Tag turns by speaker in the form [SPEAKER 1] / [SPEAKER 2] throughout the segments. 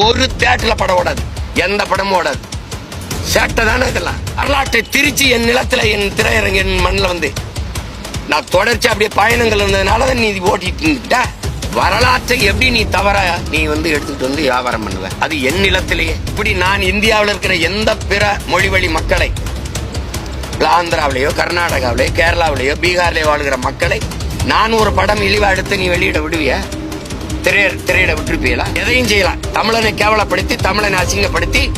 [SPEAKER 1] ஒரு தேட்டரில் படம் ஓடாது. எந்த படமும் ஓடாது. சேட்டை தானே இதெல்லாம். வரலாற்றை திருச்சி என் நிலத்தில் என் திரையரங்க என் மண்ணில் வந்து. நான் தொடர்ச்சி அப்படியே பயணங்கள் இருந்ததுனால தான் நீ இது ஓட்டிட்டு இருந்துட்ட. வரலாற்றை எப்படி நீ தவற நீ வந்து எடுத்துட்டு வந்து வியாபாரம் பண்ணுவ? அது என் நிலத்திலேயே. இப்படி நான் இந்தியாவில் இருக்கிற எந்த பிற மொழி வழி மக்களை ஆந்திராவிலேயோ கர்நாடகாவிலேயோ கேரளாவிலேயோ பீகார்லேயோ வாழ்கிற மக்களை நான் ஒரு படம் இழிவா எடுத்து நீ வெளியிட விடுவிய? திரைய திரையிட விட்டுருப்பீங்களா? எதையும் செய்யலாம். தமிழனை கேவலப்படுத்தி தமிழனை அசிங்கப்படுத்தி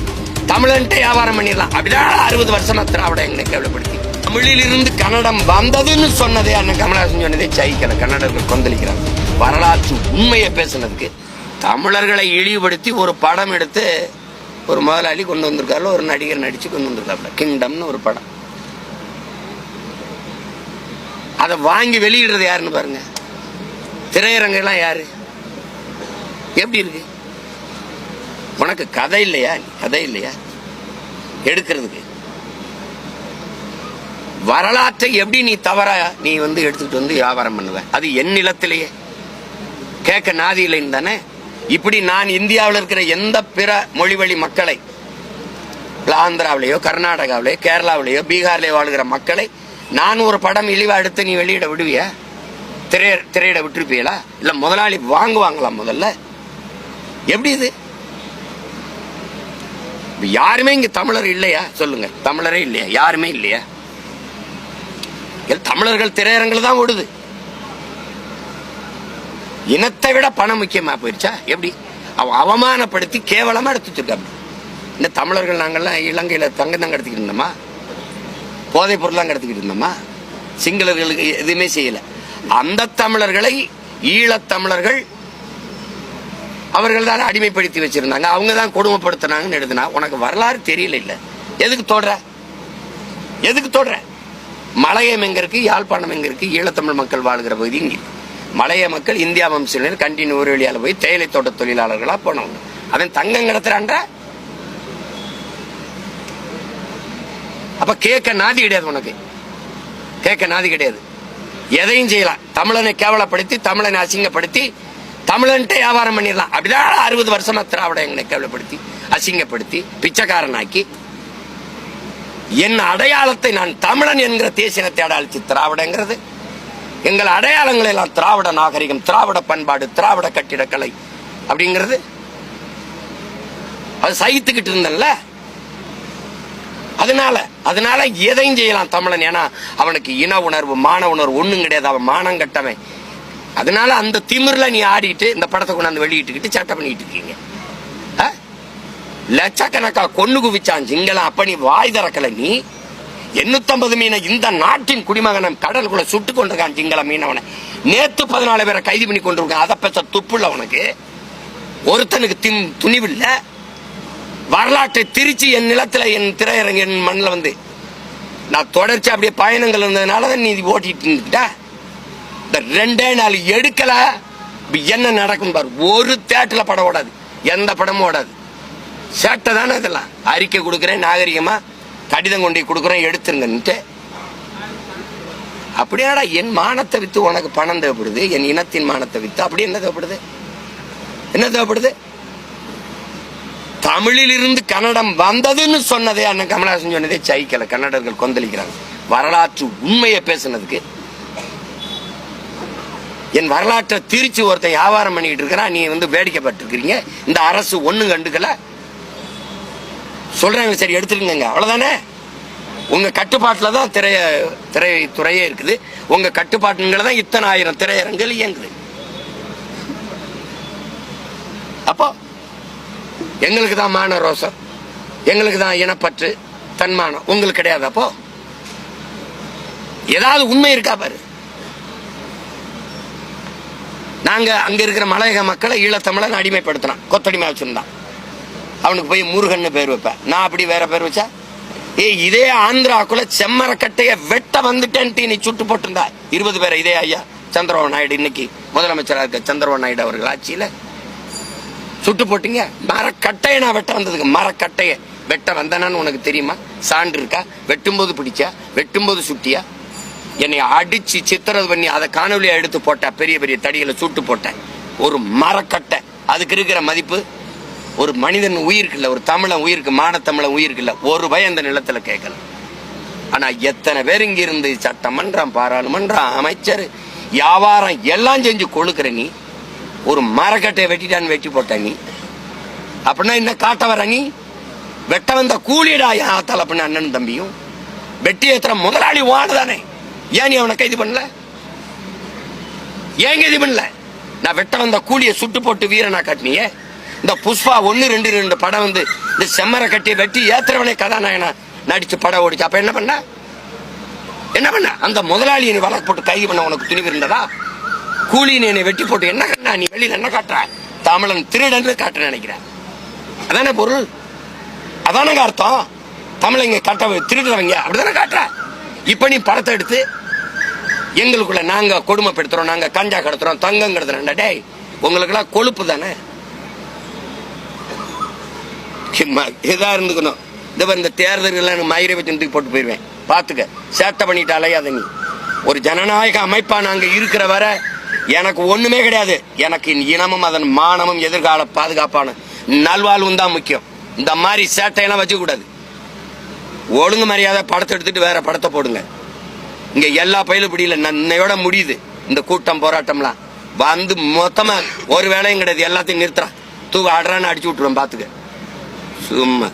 [SPEAKER 1] தமிழன்ட்டு வியாபாரம் பண்ணிடலாம். அப்படிதான் அறுபது வருஷமா திராவிட எங்களை கேவலப்படுத்தி. தமிழில் இருந்து கன்னடம் வந்ததுன்னு சொன்னதே அண்ணன் கமலஹாசன் சொன்னதே சைக்கல கன்னடர்கள் கொந்தளிக்கிறாங்க. வரலாற்று உண்மையை பேசுனதுக்கு தமிழர்களை இழிவுபடுத்தி ஒரு படம் எடுத்து ஒரு முதலாளி கொண்டு வந்திருக்காரு ஒரு நடிகர் நடிச்சு கொண்டு வந்திருக்காப்புல. கிங்டம்னு ஒரு படம். அதை வாங்கி வெளியிடுறது யாருன்னு பாருங்க. திரையரங்கெல்லாம் யாரு? எப்படி இருக்கு? உனக்கு கதை இல்லையா? கதை இல்லையா? எடுக்கிறதுக்கு. வரலாற்றை எப்படி நீ தவறா நீ வந்து எடுத்துட்டு வந்து வியாபாரம் பண்ணுவ? அது என் நிலத்திலேயே. கேட்க நாதி இல்லைன்னு தானே? இப்படி நான் இந்தியாவில் இருக்கிற எந்த பிற மொழி வழி மக்களை ஆந்திராவிலேயோ கர்நாடகாவிலேயோ கேரளாவிலேயோ பீகார்லேயோ வாழ்கிற மக்களை நான் ஒரு படம் இழிவா எடுத்து நீ வெளியிட விடுவியா? திரைய திரையிட விட்டுருப்பீங்களா? இல்லை முதலாளி வாங்குவாங்களா முதல்ல? எப்படி இது? யாருமே இங்க தமிழர் இல்லையா? சொல்லுங்க. தமிழரே இல்லையா? யாருமே இல்லையா? தமிழர்கள் திரையரங்கில் தான் ஓடுது. இனத்தை விட பணம் முக்கியமா போயிருச்சா? எப்படி? அவன் அவமானப்படுத்தி கேவலமா எடுத்து வச்சிருக்காங்க இந்த தமிழர்கள் நாங்கெல்லாம் இலங்கையில தங்கம் தான் கடத்திக்கிட்டு இருந்தோமா? போதைப் பொருள் கடத்திக்கிட்டு இருந்தோமா? சிங்களர்களுக்கு எதுவுமே செய்யல. அந்த தமிழர்களை ஈழத்தமிழர்கள் அவர்கள் தான் அடிமைப்படுத்தி வச்சிருந்தாங்க. அவங்க தான் கொடுமைப்படுத்தினாங்கன்னு எழுதுனா உனக்கு வரலாறு தெரியல இல்லை. எதுக்கு தோடுற? எதுக்கு தோடுற? மலையம் எங்க இருக்கு? யாழ்ப்பாணம் எங்க இருக்கு? ஈழத்தமிழ் மக்கள் வாழ்கிற பகுதி இங்கே. மலைய மக்கள் இந்தியா வம்சினர் கண்டின் ஒரு வழியால் போய் தேயிலை தோட்ட தொழிலாளர்களா போனவங்க. அவன் தங்கம் கிடத்துறான்ற அப்ப கேட்க நாதி கிடையாது உனக்கு. கேட்க நாதி கிடையாது. எதையும் செய்யலாம். தமிழனை கேவலப்படுத்தி தமிழனை அசிங்கப்படுத்தி தமிழன்ட்டு வியாபாரம் பண்ணிடலாம். அப்படிதான் அறுபது வருஷமா திராவிட எங்களை கேவலப்படுத்தி அசிங்கப்படுத்தி பிச்சைக்காரனாக்கி. என் அடையாளத்தை நான் தமிழன் என்கிற தேசியத்தை அடையாளிச்சு திராவிடங்கிறது. எங்கள் அடையாளங்கள் எல்லாம் திராவிட நாகரிகம் திராவிட பண்பாடு திராவிட கட்டிடக்கலை அப்படிங்கிறது. அது சகித்துக்கிட்டு இருந்தல்ல அதனால அதனால எதையும் செய்யலாம் தமிழன். ஏன்னா அவனுக்கு இன உணர்வு மான உணர்வு ஒன்றும் கிடையாது. அவன் மானம் கட்டவன். அதனால அந்த திமிரில் நீ ஆடிட்டு இந்த படத்தை கொண்டாந்து வெளியிட்டுக்கிட்டு சட்டை பண்ணிட்டு இருக்கீங்க. ஆ? லட்சக்கணக்கா கொண்டு குவிச்சான் சிங்களம் அப்ப நீ வாய் திறக்கல நீ. எண்ணூத்தம்பது மீனை இந்த நாட்டின் குடிமகனம் கடலுக்குள்ள சுட்டு கொண்டிருக்கான் சிங்கள மீனவனை. நேத்து பதினாலு பேரை கைது பண்ணி கொண்டிருக்கான். அதை பெற்ற துப்புள்ள உனக்கு. ஒருத்தனுக்கு திம் துணிவில்லை. வரலாற்றை திருச்சி என் நிலத்தில் என் திரையரங்கு என் மண்ணில் வந்து நான் தொடர்ச்சி அப்படியே பயணங்கள் இருந்ததுனால தான் நீ ஓட்டிட்டு இருந்துட்ட. இந்த ரெண்டே நாள் எடுக்கல. என்ன நடக்கும் பாரு. ஒரு தேட்டரில் படம் ஓடாது. எந்த படமும் ஓடாது. சேட்டை தானே இதெல்லாம். அறிக்கை கொடுக்குறேன் நாகரிகமா கடிதம் கொண்டு கொடுக்குறேன் எடுத்துருங்கன்ட்டு. அப்படியாடா என் மானத்தை வித்து உனக்கு பணம் தேவைப்படுது என் இனத்தின் மானத்தை வித்து. அப்படி என்ன தேவைப்படுது? என்ன தேவைப்படுது? தமிழில் இருந்து கன்னடம் வந்ததுன்னு சொன்னதே அண்ணன் கமலஹாசன் சொன்னதே சைக்கல கன்னடர்கள் கொந்தளிக்கிறாங்க. வரலாற்று உண்மையை பேசுனதுக்கு என் வரலாற்றை திருச்சி ஒருத்தன் வியாபாரம் பண்ணிட்டு இருக்கிறான். நீ வந்து வேடிக்கைப்பட்டிருக்கிறீங்க. இந்த அரசு ஒன்றும் கண்டுக்கல. சொல்றாங்க சரி எடுத்துருங்க அவ்வளோதானே உங்க கட்டுப்பாட்டில் தான் திரைய திரைத்துறையே இருக்குது. உங்க கட்டுப்பாட்டுங்கள தான் இத்தனை ஆயிரம் திரையரங்கள் இயங்குது. அப்போ எங்களுக்கு தான் மான ரோசம். எங்களுக்கு தான் இனப்பற்று தன்மானம். உங்களுக்கு கிடையாது அப்போ. ஏதாவது உண்மை இருக்கா பாரு. நாங்கள் அங்கே இருக்கிற மலையக மக்களை ஈழத்தமிழன் அடிமைப்படுத்தினான் கொத்தடிமை வச்சுருந்தான் அவனுக்கு போய் முருகன்னு பேர் வைப்பேன் நான் அப்படி வேற பேர் வச்சா ஏய் இதே ஆந்திராக்குள்ள செம்மரக்கட்டைய வெட்ட வந்துட்டேன்ட்டு நீ சுட்டு போட்டிருந்தா. இருபது பேர் இதே ஐயா சந்திரபாபு நாயுடு. இன்னைக்கு முதலமைச்சராக இருக்க சந்திரபாபு நாயுடு அவர்கள் ஆட்சியில் சுட்டு போட்டீங்க. மரக்கட்டையை நான் வெட்ட வந்ததுக்கு மரக்கட்டையை வெட்ட வந்தனான்னு உனக்கு தெரியுமா? சான்று இருக்கா வெட்டும்போது பிடிச்சா? வெட்டும்போது சுட்டியா? என்னை அடிச்சு சித்திரது பண்ணி அதை காணொலியா எடுத்து போட்ட பெரிய பெரிய தடிகளை சுட்டு போட்டேன் ஒரு மரக்கட்டை. அதுக்கு இருக்கிற மதிப்பு ஒரு மனிதன் உயிருக்குல்ல ஒரு தமிழன் உயிருக்கு மானத்தமிழன் உயிருக்குல்ல ஒரு பயம் அந்த நிலத்துல கேட்கல. ஆனா எத்தனை பேர் இங்க இருந்து சட்டமன்றம் பாராளுமன்றம் அமைச்சர் வியாபாரம் எல்லாம் செஞ்சு கொழுக்கிற நீ ஒரு மரக்கட்டையை வெட்டிட்டான்னு வெட்டி போட்ட நீ அப்படின்னா என்ன காட்ட வர நீ? வெட்ட வந்த கூலிடா என் ஆத்தால அப்படின்னு அண்ணன் தம்பியும். வெட்டி ஏத்துற முதலாளி வாடுதானே ஏன் நீ அவனை கைது பண்ணல? ஏன் கைது பண்ணல? நான் வெட்ட வந்த கூலியை சுட்டு போட்டு வீரனா காட்டினியே. இந்த புஷ்பா ஒன்னு ரெண்டு ரெண்டு படம் வந்து இந்த செம்மரை கட்டி வெட்டி ஏத்துறவனே கதாநாயகனா நடிச்சு படம் ஓடிச்சு. அப்ப என்ன பண்ண? என்ன பண்ண? அந்த முதலாளி நீ வழக்கு போட்டு கைது பண்ண உனக்கு துணிவு இருந்ததா? கூலி என்னை வெட்டி போட்டு என்ன கண்ணா நீ வெளியில் என்ன காட்டுற? தமிழன் திருடன் காட்ட நினைக்கிறேன். அதானே பொருள்? அதானங்க அர்த்தம்? தமிழங்க கட்ட திருடுறவங்க அப்படிதானே காட்டுற? இப்போ நீ படத்தை எடுத்து எங்களுக்குள்ள நாங்கள் கொடுமைப்படுத்துறோம் நாங்கள் கஞ்சா கடத்துறோம் தங்கம் கடத்துறோம் டேய் உங்களுக்கெல்லாம் கொழுப்பு தானே? சும்மா இருந்துக்கணும். இந்த இந்த தேர்தல்கள் எனக்கு மயிரை வச்சு தூக்கி போட்டு போயிடுவேன் பார்த்துக்க சேட்டை பண்ணிட்டு அலையாத நீ. ஒரு ஜனநாயக அமைப்பா நாங்கள் இருக்கிற வரை எனக்கு ஒண்ணுமே கிடையாது. எனக்கு இனமும் அதன் மானமும் எதிர்கால பாதுகாப்பான நல்வாழ்வும் தான் முக்கியம். இந்த மாதிரி சேட்டையெல்லாம் வச்சுக்க கூடாது. ஒழுங்கு மரியாதை படத்தை எடுத்துட்டு வேற படத்தை போடுங்க. இங்க எல்லா பயிலும் பிடியில நன்னையோட முடியுது. இந்த கூட்டம் போராட்டம்லாம். வந்து மொத்தமா ஒரு வேலையும் கிடையாது. எல்லாத்தையும் நிறுத்துறான் தூக்கு ஆடுறான்னு அடிச்சு விட்டுருவேன் பாத்துக்க. சும்மா.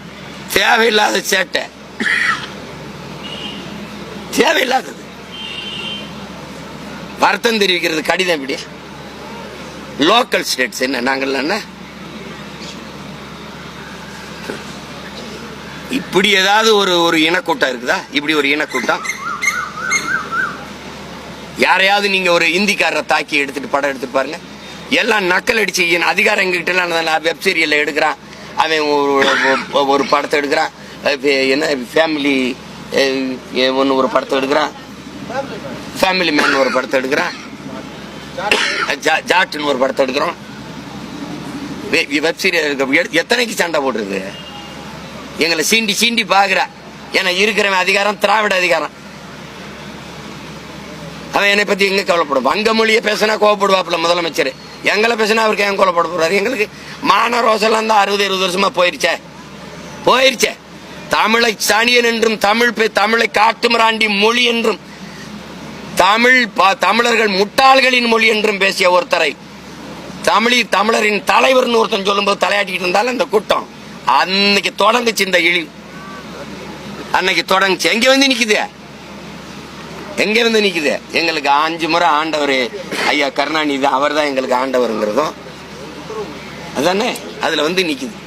[SPEAKER 1] தேவையில்லாத சேட்டை. தேவையில்லாதது. வருத்தம் தெரிவிக்கிறது கடிதம் இப்படி. லோக்கல் ஸ்டேட்ஸ் என்ன? நாங்கள் என்ன? இப்படி ஏதாவது ஒரு ஒரு இனக்கூட்டம் இருக்குதா? இப்படி ஒரு இனக்கூட்டம் யாரையாவது நீங்க ஒரு இந்திக்காரரை தாக்கி எடுத்துட்டு படம் எடுத்துட்டு பாருங்க. எல்லாம் நக்கல் அடிச்சு என் அதிகாரம் எங்ககிட்ட எல்லாம் வெப் சீரியல்ல எடுக்கிறான். அவன் ஒரு ஒரு- படத்தை எடுக்கிறான். என்ன ஃபேமிலி ஒன்று ஒரு படத்தை எடுக்கிறான். ஃபேமிலி மேன் ஒரு படத்தை எடுக்கிறான். ஜாட்டுன்னு ஒரு படத்தை எடுக்கிறோம். வெப் சீரியல் எத்தனைக்கு சண்டை போடுறது எங்களை சீண்டி சீண்டி பாக்குறா. ஏன்னா இருக்கிறவன் அதிகாரம் திராவிட அதிகாரம். அவன் என்னை பத்தி எங்க கவலைப்படும் வங்க மொழியை பேசினா கோவப்படுவாப்புல முதலமைச்சர். எங்களை பேசினா அவருக்கு ஏன் கோலப்பட போறாரு எங்களுக்கு மான ரோசெல்லாம் தான் அறுபது இருபது வருஷமா போயிருச்சே. போயிருச்சே. தமிழை சனியன் என்றும் தமிழ் பே- தமிழை காட்டுமிராண்டி மொழி என்றும் தமிழ் தமிழர்கள் முட்டாள்களின் மொழி என்றும் பேசிய ஒருத்தரை தமிழி தமிழரின் தலைவர்னு ஒருத்தன் சொல்லும்போது தலையாட்டிக்கிட்டு இருந்தாலும் அந்த கூட்டம். அன்னைக்கு தொடங்குச்சு இந்த இழி. அன்னைக்கு தொடங்குச்சு. எங்க வந்து நிக்குது? எங்க இருந்து நிக்குது? எங்களுக்கு அஞ்சு முறை ஆண்டவர் ஐயா கருணாநிதி அவர் தான் எங்களுக்கு ஆண்டவருங்கிறதும். அதானே? அதுல வந்து நிக்குது.